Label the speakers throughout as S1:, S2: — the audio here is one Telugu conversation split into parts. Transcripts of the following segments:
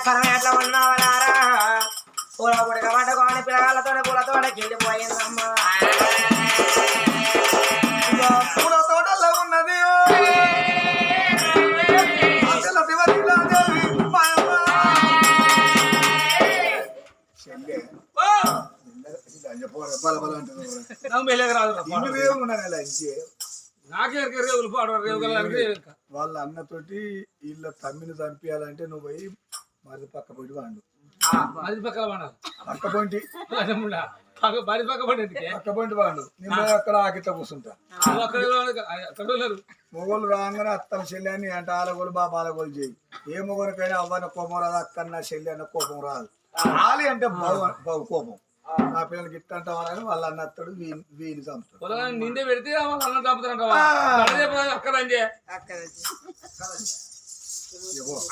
S1: కరం ఎట్లా ఉన్నావలారా పూల గుడిక పట్టుకొని పిల్లగాళ్ళతో పూలతో కిండిపోయిందమ్మా
S2: పూల తోటలో ఉన్నది. వాళ్ళ అన్నతోటి వీళ్ళ తమ్మిని చంపించాలంటే నువ్వు పోయి మరి పక్క పోయి వాడు.
S3: అది పక్కన పడాలి
S2: పక్క పొంటి
S3: అదేముండా. పక్క బరి పక్క
S2: పొంటి వాడు. నేను అక్కడ ఆకిట్ల కూర్చుంటా మొగోళ్ళు రాగానే అత్తల చెల్లి అని అంటే ఆలగోలు బాబా ఆలగోలు చేయి ఏ మొగోనికైనా అవ్వన కోపం రాదు అక్కన్న చెల్లి అన్న కోపం రాదు. ఆలి అంటే బావు కోపం. నా పిల్లలకి ఇట్ట అంటామని వాళ్ళ అన్న అత్తడు వీని చంపుతాడు.
S3: నిండే పెడితే వాళ్ళు అన్నం. అక్కడ.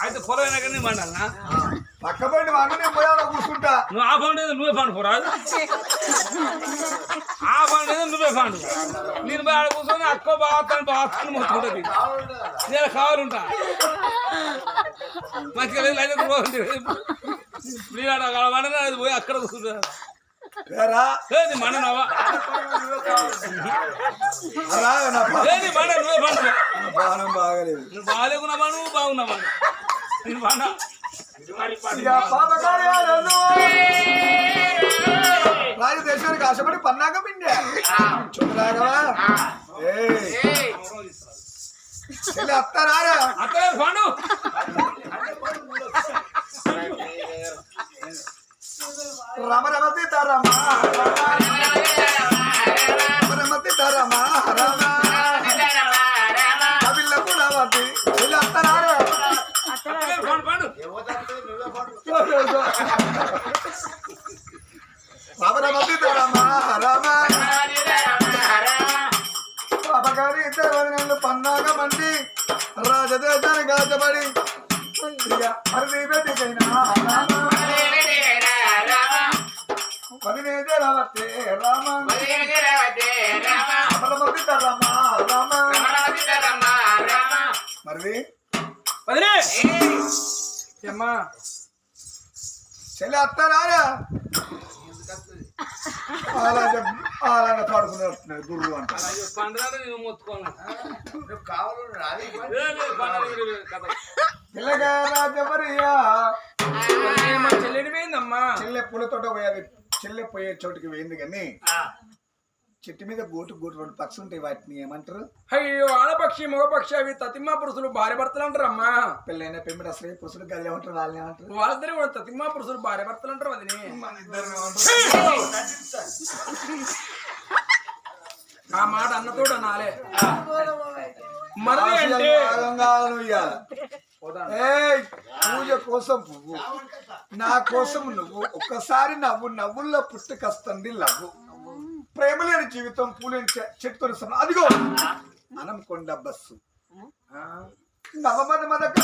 S3: అయితే పొలం అయినా కానీ మండాలనా
S2: పక్క ఆడ కూర్చుంటా.
S3: నువ్వు ఆ పండు ఏదో నువ్వే పండు పోరా ఆ పండు ఏదో నువ్వే పండు. నేను బాగా కూర్చొని అక్క బాగుతాను బాగుతాను మొత్తుకుంటుంది నేను కావాలంటా. మంచిగా లేదు అయితే నేను అది పోయి అక్కడ కూర్చుంటా.
S2: పేరా?
S3: ఏ నీ మండ నవ్వా
S2: అలా నా పా-
S3: ఏ నీ మండ నువ్వే పండు
S2: నా పానం బాగలేదు.
S3: నువ్వు బాగాలేకున్నావా నువ్వు బాగున్నావా? నేను పండ
S2: ఇక పాపకార్యాలను రాజు దేశానికి ఆశపడి పన్నాక పిండి చూడరాగవా ఏయ్. చెల్లి అత్తారా
S3: అక్కడే పండు.
S2: రమ పదినేదే రావతే రామ. అమలమతి రామ. రామ మరి
S3: అమ్మా
S2: చెల్లి అత్తారా అలాగే అలాగే పడుకుని వస్తున్నాయి గురువు అంట. పిల్లగా రాజమరియా.
S4: చెల్లెడి పోయిందమ్మా.
S2: చెల్లె పూలతోట పోయేది. చెల్లె పోయే చోటుకి పోయింది కానీ చెట్టు మీద గోటు గోటు రెండు పక్షులు ఉంటాయి వాటిని ఏమంటారు?
S4: అయ్యో ఆడపక్షి మగపక్షి అవి తతిమ్మా పురుషులు భార్య భర్తలు అంటారు అమ్మా.
S2: పెళ్ళైన పెమ్మిడి అసలు పురుషులు గది ఏమంటారు వాళ్ళని ఏమంటారు?
S4: వాళ్ళిద్దరు కూడా తతిమ్మా పురుషులు భార్య భర్తలు అంటారు అది
S2: మన ఇద్దరు ఏమంటారు?
S4: ఆ మాట అన్నతోడు నాలే. మరది అంటే.
S2: పూజ కోసం పువ్వు. నా కోసం నువ్వు ఒక్కసారి నవ్వు నవ్వుల్లో పుట్టుకొస్తుంది లవ్వు. ప్రేమ లేని జీవితం పూలేని చెట్టు చెట్టుతో సమానం. అదిగో. అనంకొండ బస్సు. ఆ, నవమద మదక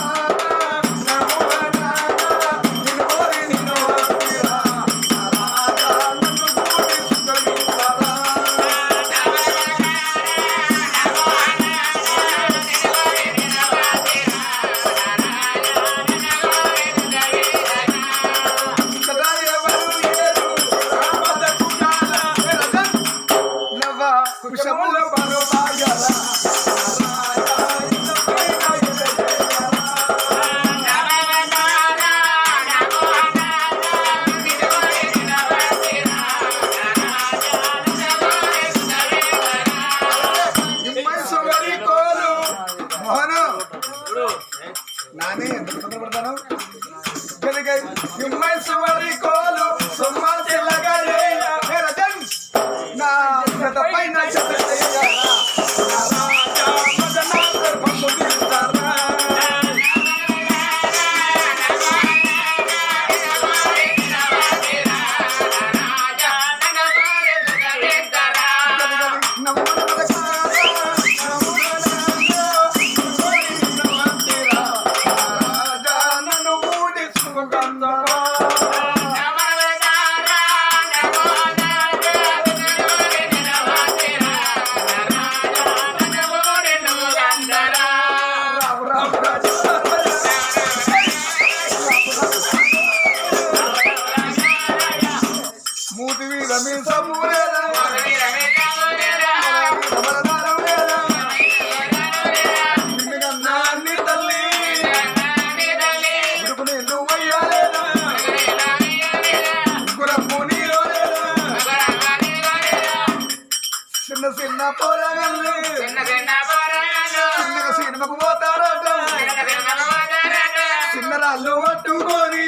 S2: పట్టుకొని.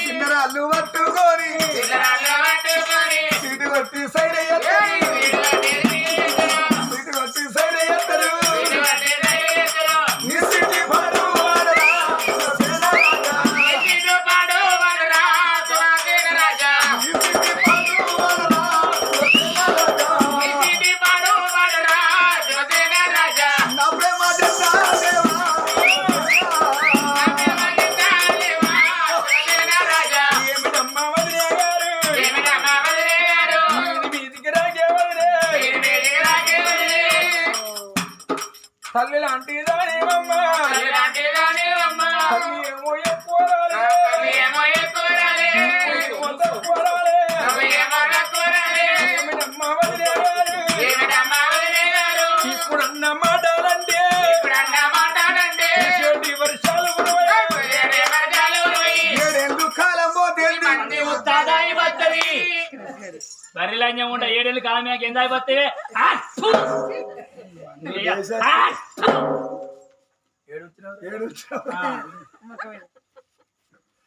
S2: చిన్నరాళ్ళు పట్టుకొని.
S5: బరిలంజం ఉండ ఏడేళ్ళు కాలం మీద ఎంత అయిపోతే.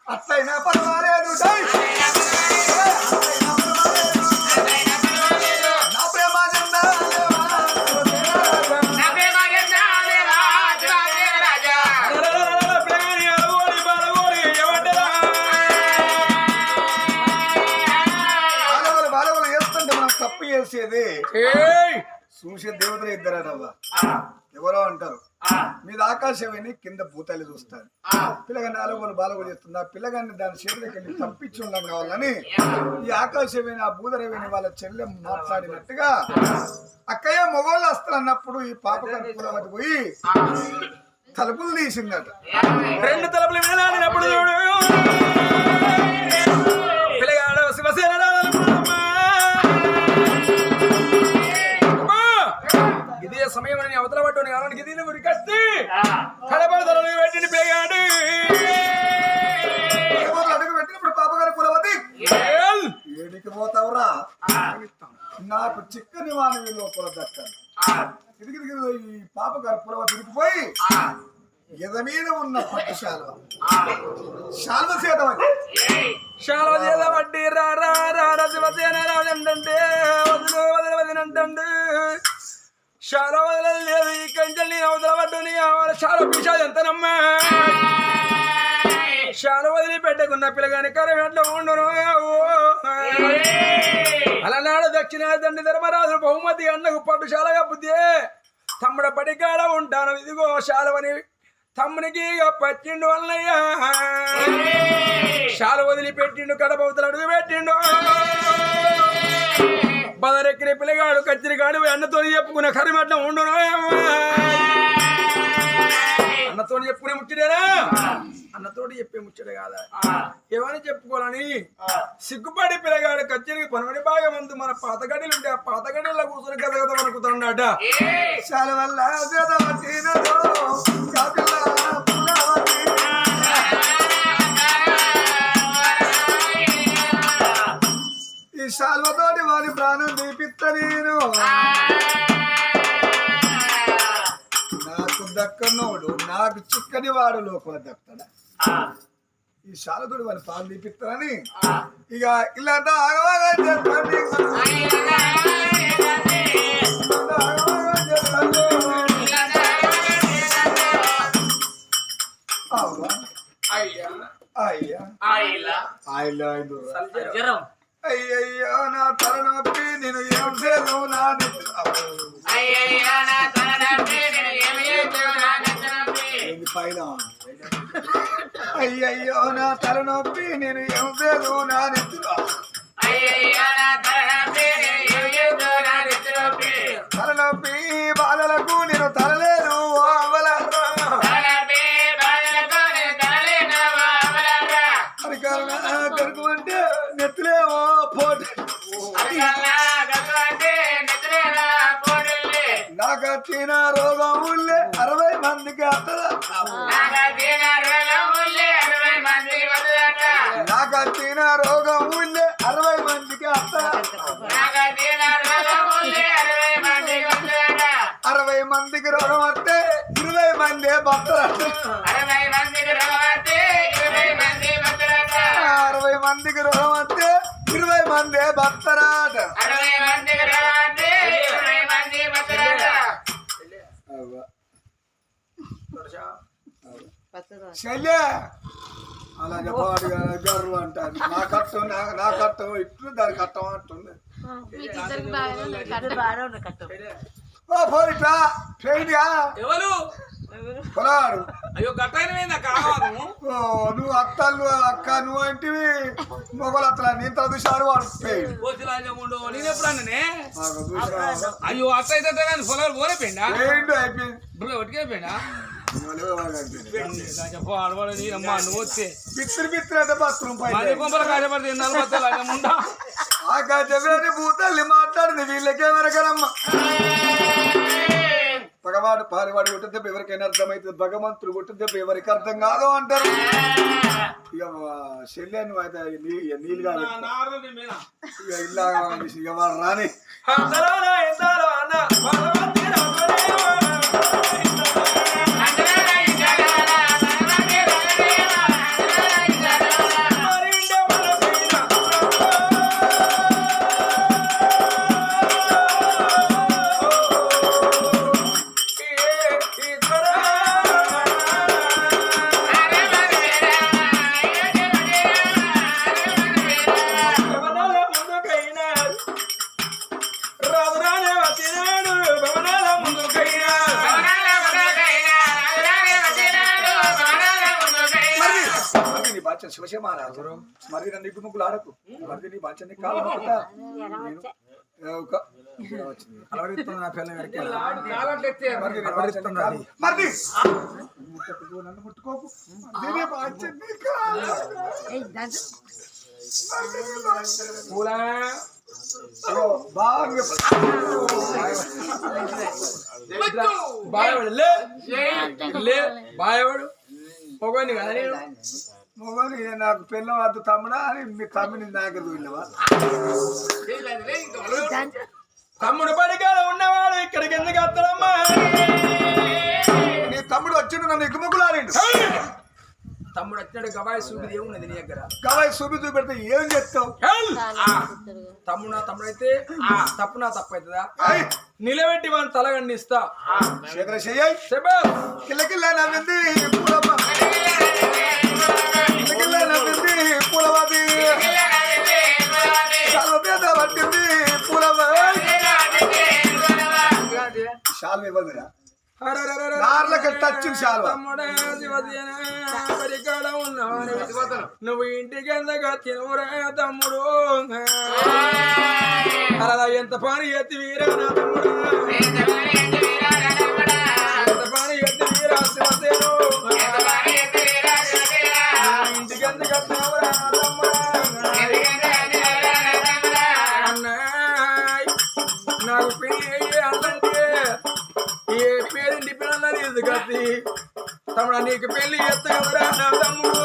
S2: అట్లయినా పర్వాలేదు. చేసేది
S4: ఏయ్!
S2: చూసే దేవతలు ఇద్దరటవ్వా ఎవరో అంటారు. మీద ఆకాశమని కింద భూతాలు చూస్తారు. పిల్లగాని నాలుగు బాలగోలు చేస్తుంది ఆ పిల్లగాన్ని దాని చేతిలోకి వెళ్ళి తప్పించి ఉండడం కావాలని ఈ ఆకాశమని ఆ భూదరవేణి వాళ్ళ చెల్లె మాట్లాడినట్టుగా అక్కయ్య మొగోళ్ళు వస్తారు అన్నప్పుడు ఈ పాప కనుపులవతి పోయి తలుపులు తీసిందట.
S4: రెండు తలుపులు వేలాడినప్పుడు సమయం అని అవతల పట్టుని కాలానికి దీని గురి కట్టి కడపడతలు పెట్టిన
S2: మొగోళ్ళు అడుగు పెట్టినప్పుడు పాప గారి కులవతి! ఏడికి పోతావురా? నాకు చిక్కని వాని లోపల తిరిగి తిరిగి ఈ పాప గారి పులవ తిరిగిపోయి ఎద మీద ఉన్న పట్టు శాలువ. శాలువ చేత
S4: శాల చేత వడ్డీ రా రా రా రా శివసేన రాజంటే వదులు వదిలి వదినంటే వదలలేదు ఈ కంచెలు నేను అవతల పట్టుని శాల పిషాది ఎంతనమ్మా శాల వదిలి పెట్టకున్న పిల్లగాని కరం ఎట్లా ఉండును అలనాడు దక్షిణ తండ్రి ధర్మరాజు బహుమతి అన్నకు పట్టుశాలగా బుద్ధి. తమ్ముడ పడికాడ ఉంటాను ఇదిగో శాలవని తమ్మునికి పచ్చిండు అన్నయ్య. శాల వదిలి పెట్టిండు కడపవతలు అడుగు పెట్టిండు. బదరెక్కిన పిల్లగాడు కచ్చిరిగాడు అన్నతో చెప్పుకున్న కరిమట్ల ఉండును అన్నతో చెప్పుకునే ముచ్చటేనా? అన్నతోటి చెప్పే ముచ్చట కాదా? ఏమని చెప్పుకోవాలని? సిగ్గుపడి పిల్లగాడు కచ్చేరికి పనుమని బాగా మందు మన పాత గడిలు ఉంటే ఆ పాత గడిలో కూర్చొని గద గద వణుకుతాడట.
S2: శాలువల్ల చేత శాల్వతోటి వారి ప్రాణం దీపిత్త నేను. నాకు దక్కనోడు నాకు చిక్కని వాడు లోపల దక్కడా ఈ శాలతోటి వారి ప్రాణం దీపిస్తానని ఇక ఆగవాగా చెప్పండి అవునా?
S4: అయ్యా.
S2: అయ్యా. అయ్యా. ఐదు
S5: జ్వరం
S2: అయ్యయ్యో నా తలనొప్పి నేను ఏం చేయను నా ఏంది పైన? అయ్యయ్యో నా తలనొప్పి నేను ఏం చేయను నా నెత్తిలో తలనొప్పి బాధలకు నేను రోగం ఉల్లే అరవై మందికి నాకు వచ్చిన రోగం ఉల్లే అరవై మందికి అరవై మందికి రోగం వస్తే ఇరవై మంది భక్తులు
S6: అరవై మందికి ఇరవై
S2: అరవై మందికి రోగం వస్తే ఇరవై మంది భక్తరాట
S6: అరవై మందికి
S2: రోగం అలా చెప్పాడు అంటారు. నా కట్టం నా కట్టం ఇట్లు దాని కట్టం అంటుంది. ఓ
S3: ఎవరు?
S2: పొలాడు
S3: అయ్యో
S2: నువ్వు అత్తలు అక్క నువ్వు అంటివి మొగలు అత్తల నేను నాకు చూసినా
S3: అయ్యో అట్ట అయితే పొలాలు పోలేపోయిందా?
S2: అయిపోయింది.
S3: అమ్మ నువ్వు వస్తే
S2: అంటే పైన.
S3: కొంపల నలభై ముండా
S2: ఆ గజవేని మాట్లాడింది వీళ్ళకే పగవాడు పారివాడు కొట్టిన దెబ్బ ఎవరికైనా అర్థమవుతుంది. భగవంతుడు కొట్టిన దెబ్బ ఎవరికి అర్థం కాదు అంటారు. ఇక శల్యాన్ని అయితే నీళ్ళు కాదు. ఇక ఇలా రాని. మరి నన్ను ఇగ్గు ముగ్గులు ఆడకు. నీ ఒక-
S4: నా
S2: నీ- ముట్టుకోకు, నన్ను.
S4: పూలా?
S2: బాగా
S4: బాయవాడు లే లే బాయవాడు పొగని కదా నేను.
S2: మొగలు నాకు పిల్ల వద్దు తమ్ముడా అని మీ తమ్ముని నాకు వీళ్ళవా
S4: తమ్ముడు పడికాడ ఉన్నవాడు ఇక్కడికి ఎందుకు వస్తాడమ్మా?
S2: నీ తమ్ముడు వచ్చిండు నన్ను ఇగ్గుముగ్గులు ఆడిండు
S4: తమ్ముడు వచ్చాడు గవాయి సూపి ఏమున్నది నీ దగ్గర.
S2: కవాయి చూపి చూపెడితే ఏం చెప్తావు!
S4: తమ్ముడు నా తమ్ముడు అయితే తప్పు నా తప్పు అవుతుందా నిలబెట్టి వాడిని తలగండిస్తా
S2: చేతుల చెయ్యి
S4: చెప్పా
S2: కిల్లకిల్ల నవ్వింది శాల్వ ఇవ్వదురా నార్లకి టచ్చింది శాల్వ
S4: నువ్వు ఇంటికి ఎందుకు తినవురా తమ్ముడు? అలా ఎంత పని ఎత్తి వీరా నా తమ్ముడు. నాకు పెళ్ళి అయ్యే అల్లంటే ఏ పేరింటి పిల్లలు ఎదుగతి తమ్ముడు నీకు పెళ్ళి ఎత్తగలరా నా తమ్ముడు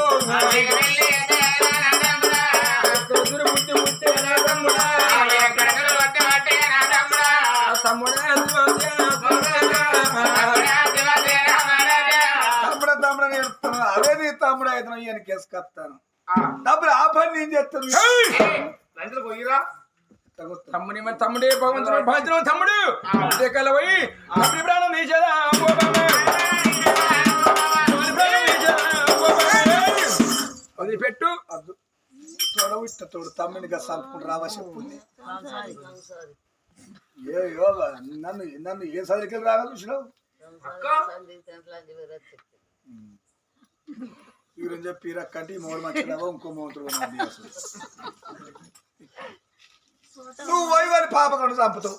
S4: తమ్ముడ తమ్ముడ
S2: నేర్పుతున్నా అదే నీ తమ్ముడు అయితే ఈయన కేసుకొస్తాను డబ్బులు ఆ పని నేను చేస్తాను.
S4: తమ్ముని మరి తమ్ముడే భగవంతుడు భద్రం తమ్ముడు. తమ్ముడి ప్రాణం. తమ్ముడి. వదిలిపెట్టు.
S2: అద్దు. తోడవు ఇట్ట తోడు తమ్ముని సంపుకుంటూ రావా చెప్పుంది ఏ యోగా నన్ను నన్ను ఏ సదరికి రాగా చూసినావు? వీరని చెప్పి రక్కంటే మూడు మంచిదావో ఇంకో మూతులు నువ్వు పోయి వారి పాపకను చంపుతావు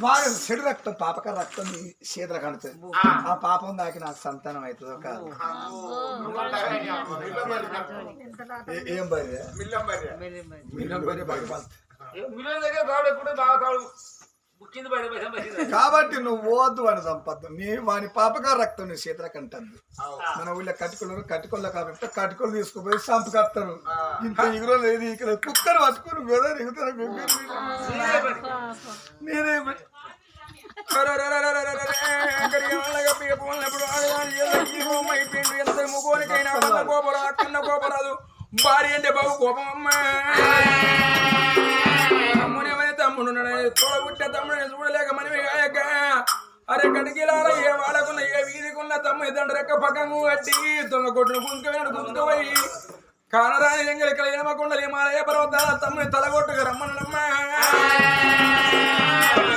S2: వాడు చెడు రక్తం పాపక రక్తం శీతల కడుతుంది ఆ పాపం దాకి నాకు సంతానం అవుతుందో కాదు ఏ- ఏం బయట
S4: మిల్లం
S2: కాబట్టి నువ్వు పోవద్దు వాని సంపద్దు నీ వాని పాపక రక్తం నీ శీతల కంటద్దు మన ఊళ్ళో కట్టుకున్నారు కట్టుకోలే కాబట్టి కట్టుకోలు తీసుకుపోయి సంపకత్తారు ఇంత ఇగురో లేదు ఇక్కడ కుక్కరు పట్టుకుని కదా ఎగుతారు నేనే
S4: ముగోనికైనా కోపరా, కోపరాదు. భార్య అంటే బాబు కోపం అమ్మ. తమ్ముడు చూడలేక మనమే కాయక. అరే కడిగిలాల ఏ వాడకున్న ఏ వీధికున్న తమ్ము ఇద్దరు రెక్క పక్కము కట్టి దొంగ కొట్టును గుంజుకు గుంజుకుపోయి కానరాని ఎంగలి ఇక్కడ ఎనమకుండలి మాలయ పర్వతాల తమ్ముని తలగొట్టుకు రమ్మనమ్మా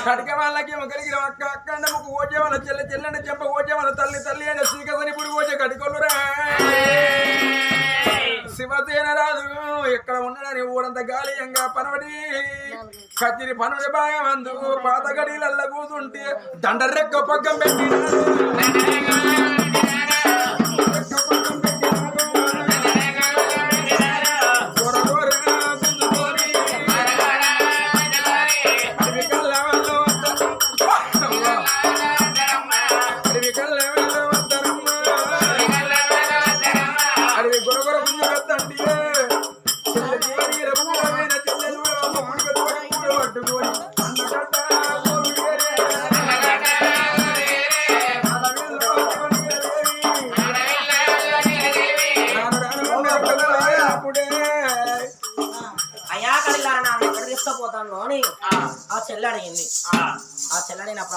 S4: కడిక వాళ్ళకి కలిగిన అక్క అక్క అంటే ముక్కు ఓచే వాళ్ళ చెల్లె చెల్లెండి చెప్ప ఓచే వాళ్ళ తల్లి తల్లి అని శ్రీకసని ఎక్కడ ఉన్నాడని ఊరంత గాలియంగా పనవడి. కత్తిరి పనుడి బాగా మందు పాత గడిలల్ల కూతుంటే దండరెక్క పక్కం పెట్టినాడు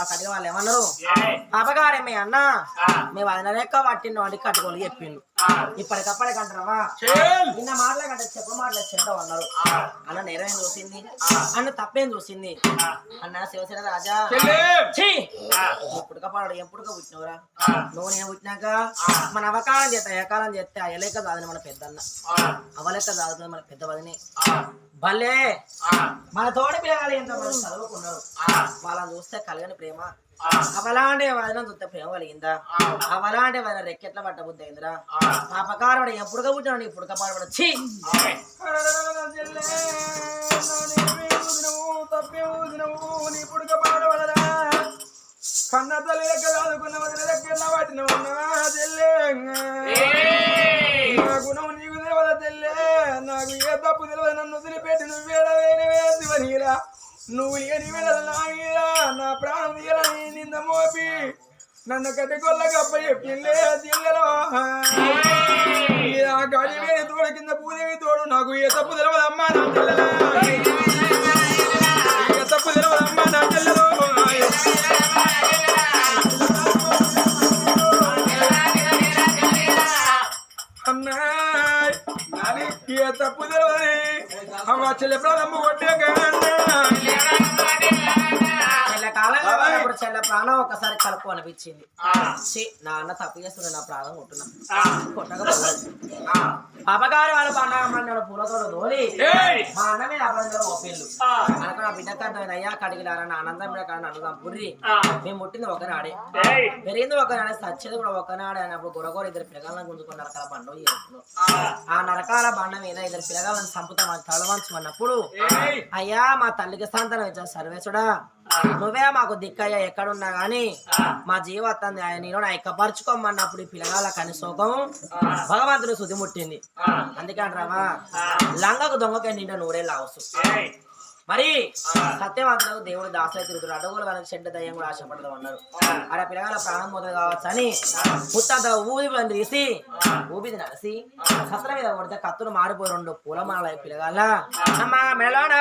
S1: కడిగ వాళ్ళు ఏమన్నారు? పాపగారే మీ అన్న మేము వదిన లెక్క పట్టిండు అంటే కట్టుకోలు చెప్పిండు. ఇప్పటికప్పటికి అంటారా నిన్న మాటలే కంటే చెప్ప మాటలే చెడ్డం అన్నారు. అన్న నేరేం చూసింది? అన్న తప్పేం చూసింది? అన్న శివసేన రాజా. ఛీ! నువ్వు పుడకపాడు ఏం పుడక పుట్టినవురా? నువ్వు నేను పుట్టినాక మన అవకాలం చేస్తే ఏకాలం చేస్తే అయ్యలేక కాదని మన పెద్దన్న. అవలేక కాదు మన పెద్ద వదిని. భలే. మన తోటి పిల్లగాలు ఎంత మంది చదువుకున్నారు? వాళ్ళని చూస్తే కలగని ప్రేమ. అవలాంటి వదిన చూస్తే ప్రేమ కలిగిందా? అవలాంటి వదిన రెక్కెట్ల పట్ట బుద్ధి అయిందిరా? పాపకారుడు ఎప్పుడుగా పుట్టినాడు ఇప్పుడు పాడబడ ఛీ!
S4: కన్న తల్లి లెక్క చదువుకున్న వదిన వాటిని ఉన్నవా చెల్లె. నా నాకు ఏ తప్పు తెలియదు నన్ను వదిలిపెట్టి నువ్వేడ వేరే శివనీరా నువ్వు ఏని వేళ నా నా ప్రాణం తీయరా నింద మోపి. నన్ను కట్టుకొల్ల గప్ప చెప్పిందే జిల్లలో ఆ గడి వేడి కింద పూదేవి తోడు నాకు ఏ తప్పు తెలియదు అమ్మా నా చెల్లెలా? ఏ తప్పు తెలియదు అమ్మా నా చెల్లెలో? నాని ఏ తప్పు తెలియదు అమ్మ చెల్లె ప్రాణం కొట్టే
S1: చెల్ల కాలంగా ఉన్నప్పుడు చెల్ల ప్రాణం ఒక్కసారి కలుపు అనిపించింది. ఛీ, నా అన్న తప్పు చేస్తుండే నా ప్రాణం కొట్టున్నా. కొట్టకపోలేదు పాపగారు వాళ్ళ పండగ మన్నాడు పూలతోడు దోలి మా అన్న మీద అబద్ధం ఒప్పిల్లు అనక నా బిడ్డ కంటే అయ్యా కడిగిలారా నా ఆనందం మీద కానీ అన్నదాం పుర్రి మేము ముట్టింది ఒకనాడే. పెరిగింది ఒకనాడే సచ్చేది కూడా ఒకనాడే అన్నప్పుడు గొడగోర ఇద్దరు పిల్లగాళ్ళని గుంజుకుని నరకాల బండ చేస్తున్నాం ఆ. నరకాల బండ మీద ఇద్దరు పిల్లగాళ్ళని చంపుతాం తలవంచమన్నప్పుడు అయ్యా మా తల్లికి సంతానం ఇచ్చిన సర్వేసుడా నువ్వే మాకు దిక్కయ్యా ఎక్కడున్నా గాని మా జీవత్తాన్ని ఆయన నేను ఐక్యపరచుకోమన్నప్పుడు ఈ పిల్లగాళ్ళ కనిసోకం భగవంతుడు శుద్ధి ముట్టింది. అందుకే అంటారా లంగకు దొంగకే నిండా నూరే లావచ్చు. మరి సత్యవంతులకు దేవుడు దాసరి తిరుగుతాడు అడుగులు వాళ్ళకి చెడ్డ దయ్యం కూడా ఆశపడదు అన్నారు. ఆడ పిల్లగాల ప్రాణం మొదలు కావచ్చు అని ముత్తంత ఊది తీసి ఊపిది నలిసి సత్ర మీద కొడితే కత్తులు మారిపోయి రెండు పూలమాల పిల్లగాల అమ్మ మెలోన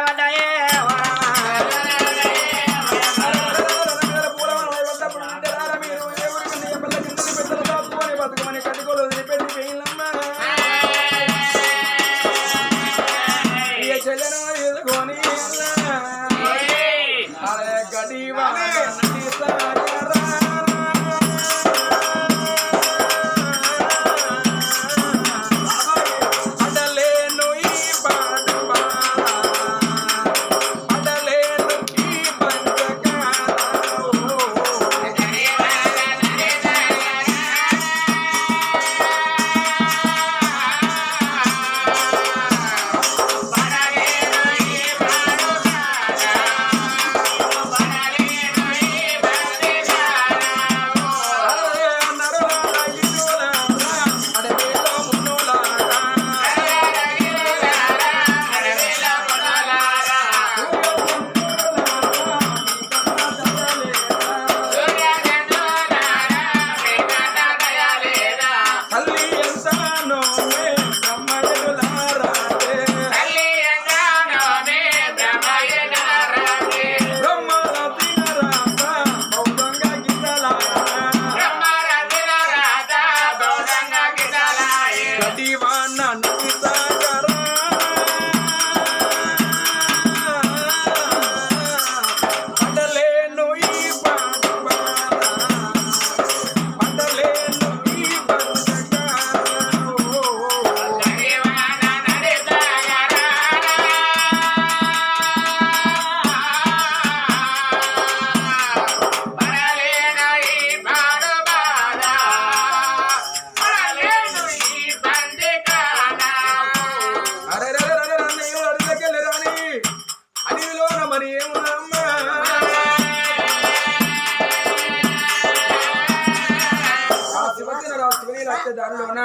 S4: దారిలోన?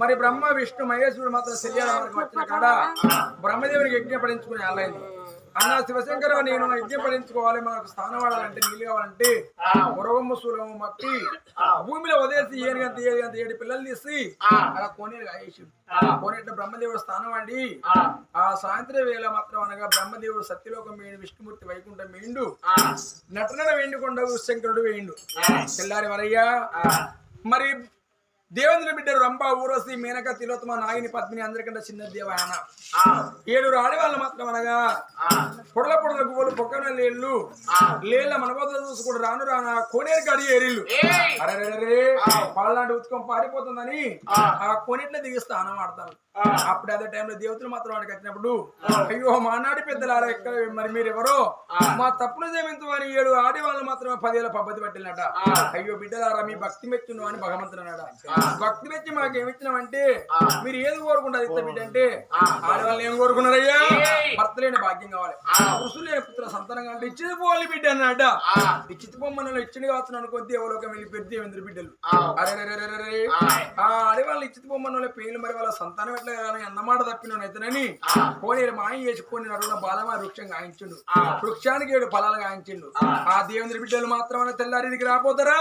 S4: మరి బ్రహ్మ విష్ణు మహేశ్వరుడు మాత్రం శల్యాల మనకు వచ్చిన కాడ బ్రహ్మదేవునికి యజ్ఞపడించుకుని వెళ్ళైంది అన్న శివశంకర నేను యజ్ఞపడించుకోవాలి మనకు స్థానం వాడాలంటే నీళ్ళు కావాలంటే మురగమ్మ సూలము మట్టి భూమిలో వదిలేసి ఏనుగంత ఏనుగంత ఏడు పిల్లలు తీసి అలా కోనేరు కాయేసి కోనేట బ్రహ్మదేవుడు స్థానం అండి ఆ సాయంత్రం వేళ మాత్రం అనగా బ్రహ్మదేవుడు సత్యలోకం వేయండు విష్ణుమూర్తి వైకుంఠం వేయండు నటనడ వేండుకొండ శంకరుడు వేయండు తెల్లారి వరయ్యా. మరి దేవేంద్ర బిడ్డ రంభ ఊరసి మేనక తిలోత్తమ నాగిని పద్మిని అందరికంటే చిన్న దేవాయన. ఏడుగురు ఆడవాళ్ళు మాత్రం అనగా పొడల పొడల గువ్వలు పొక్కన లేళ్ళు లేళ్ళ మనబోత చూసుకుంటూ రాను రాన కోనేరు కడి ఏరిళ్ళు. అరే పాలాంటి ఉత్కం పారిపోతుందని ఆ. కోనేట్లో దిగి స్నానం ఆడతాను అప్పుడు అదే టైంలో దేవతలు మాత్రం వాడికి వచ్చినప్పుడు అయ్యో మా నాటి పెద్దలారా ఎక్కడ మరి మీరు ఎవరో మా తప్పులు జమించు అని ఏడు ఆడి వాళ్ళు మాత్రమే పదేళ్ళ పద్ధతి పట్టినట అయ్యో బిడ్డలారా మీ భక్తి మెచ్చును అని భగవంతుడు అన్నాడు. భక్తి మెచ్చి మాకు ఏమిచ్చినామంటే మీరు ఏది కోరుకుంటారు ఇస్తే అంటే ఆడవాళ్ళు ఏం కోరుకున్నారయ్యా? భర్త లేని భాగ్యం కావాలి. పురుషులు లేని పుత్ర సంతానం కావాలి. ఇచ్చింది పోవాలి బిడ్డ అన్నట ఇచ్చింది పొమ్మను ఇచ్చింది కావచ్చు అనుకో దేవలోకం వెళ్ళి పెద్ద దేవేంద్ర బిడ్డలు. అరే ఆడవాళ్ళు ఇచ్చింది పొమ్మను పేర్లు మరి వాళ్ళ సంతానం ఎట్లా కానీ అన్నమాట తప్పిన అయితేనని కోనేరు మాయం చేసి కొన్ని నడున బాలమా వృక్షం గాయించిండు వృక్షానికి ఏడు ఫలాలు గాయించిండు ఆ. దేవేంద్ర బిడ్డలు మాత్రం తెల్లారికి రాపోతారా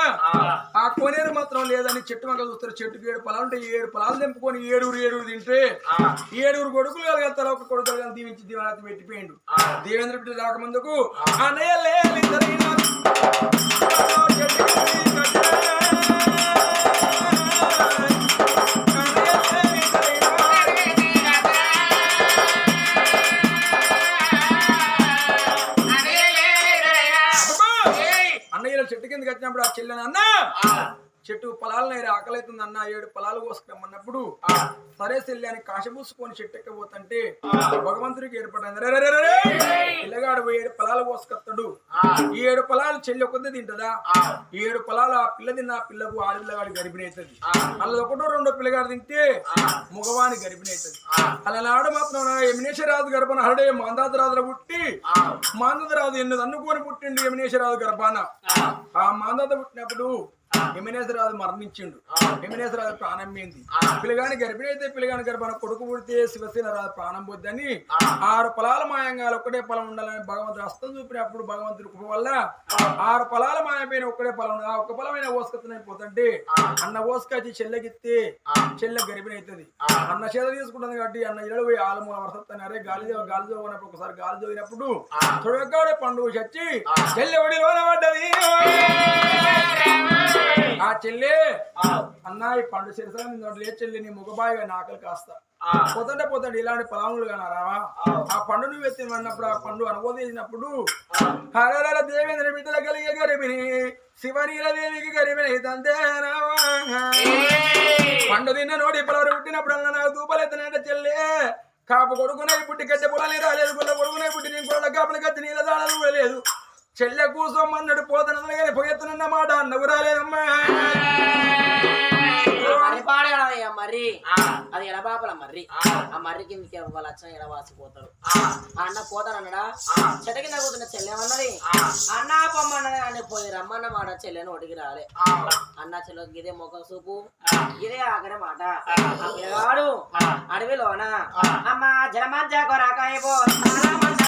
S4: ఆ. కోనేరు మాత్రం లేదని చెట్టు మగ చూస్తారు చెట్టుకి ఏడు పొలాలు ఉంటాయి ఏడు పొలాలు తెంపుకొని ఏడుగురు ఏడుగురు తింటే ఏడుగురు కొడుకులు కలగలుగుతారు ఒక కొడుకు కలిగి దీవించి దీవనాథం పెట్టిపోయిండు. దేవేంద్ర బిడ్డ రాకముందుకు అన్నయ్య చెట్టు పొలాలు నేరు ఆకలైతుంది అన్న ఏడు పొలాలు కోసుకురమ్మన్నప్పుడు సరే చెల్లి అని కాశపూసుకొని చెట్టు ఎక్కబోతుంటే భగవంతుడికి ఏర్పడింది. పిల్లగాడు ఏడు పొలాలు కోసుకొస్తాడు. ఈ ఏడు పొలాలు చెల్లి ఒక్కదే తింటదా? ఈ ఏడు పొలాలు ఆ పిల్ల తిన్న ఆ పిల్లకు ఆడపిల్లగాడి గర్భిణి అవుతుంది అలా ఒకటో రెండో పిల్లగాడు తింటే మగవాని గర్భిణి అవుతుంది అలా నాడు మాత్రం యమునేశ్వరరాజు గర్భన హరడే మాందాతరాజుల పుట్టి మాందాతరాజు ఎన్నది అనుకోని పుట్టిండు యమునేశ్వరరాజు గర్భాన. ఆ. మాందాత పుట్టినప్పుడు యమునేశ్వరరాజు మరణించిండు. యమునేశ్వరరాజు ప్రాణం పోయింది పిల్లగాని గర్భిణి అయితే పిల్లగాని గర్భాన కొడుకు పుడితే శివసేన రాజు ప్రాణం పోద్దని ఆరు పొలాల మాయంగా ఒక్కటే పొలం ఉండాలని భగవంతుడు హస్తం చూపినప్పుడు భగవంతుడి కృప వల్ల ఆరు పొలాల మాయమైన ఒక్కడే పొలం. ఆ ఒక్క పొలమైన ఓసుకొస్తున్నాయి పోతుంటే అన్న ఓసుకొచ్చి చెల్లెకిస్తే చెల్లె గర్భిణి అవుతుంది. అన్న చేత తీసుకుంటుంది కాబట్టి అన్న ఇరవై పోయి ఆలమూల వరసత్తాను అరే గాలి గాలి జోగినప్పుడు ఒకసారి గాలి జోగినప్పుడు చూడగాడే పండుగ చచ్చి చెల్లె ఒడిలోన పడ్డది. ఆ చెల్లె. అన్న ఈ పండు సిరసల మీద లే చెల్లి నీ ముఖబాయిగా నాకలు కాస్తా. పోతుంటే పోతుంటే ఇలాంటి పొలాములు కానారావా ఆ. పండు నువ్వు ఎత్తినప్పుడు ఆ పండు అనుభవించినప్పుడు హరర దేవేంద్ర బిడ్డల కలిగే గరిబిని శివనీల దేవికి గరిబిని పండు తిన్న నోటి పొలవరు పుట్టినప్పుడు అన్న నాకు దూపలెత్తనంటే చెల్లె. కాపు కొడుకునే పుట్టి గడ్డ పొలాలి రాలేదు కొడుకునే పుట్టి నేను కూడా కాపులు గచ్చి నీళ్ళ దాడాలు కూడా లేదు. చెల్లె కూసోమన్నాడు పోతున్నది కానీ పోయేస్తున్న మాట. అన్నవు రాలేదమ్మా.
S1: మర్రి. అది ఎడబాపల మర్రి. ఆ. మర్రి కిందకి వచ్చిన ఎడవాసిపోతారు ఆ. అన్న పోతానన్నాడా? చెట్ట కింద కూతున్న చెల్లెమన్నది అన్న పొమ్మన్నది అని పోయి రమ్మన్న మాట చెల్లెని ఒడికి రాలే. అన్న చెల్లె ఇదే మొక్క సూపు ఇదే ఆఖరి మాట. పిల్లగాడు అడవిలోన? అమ్మ జలమంజ కొరకాయ పో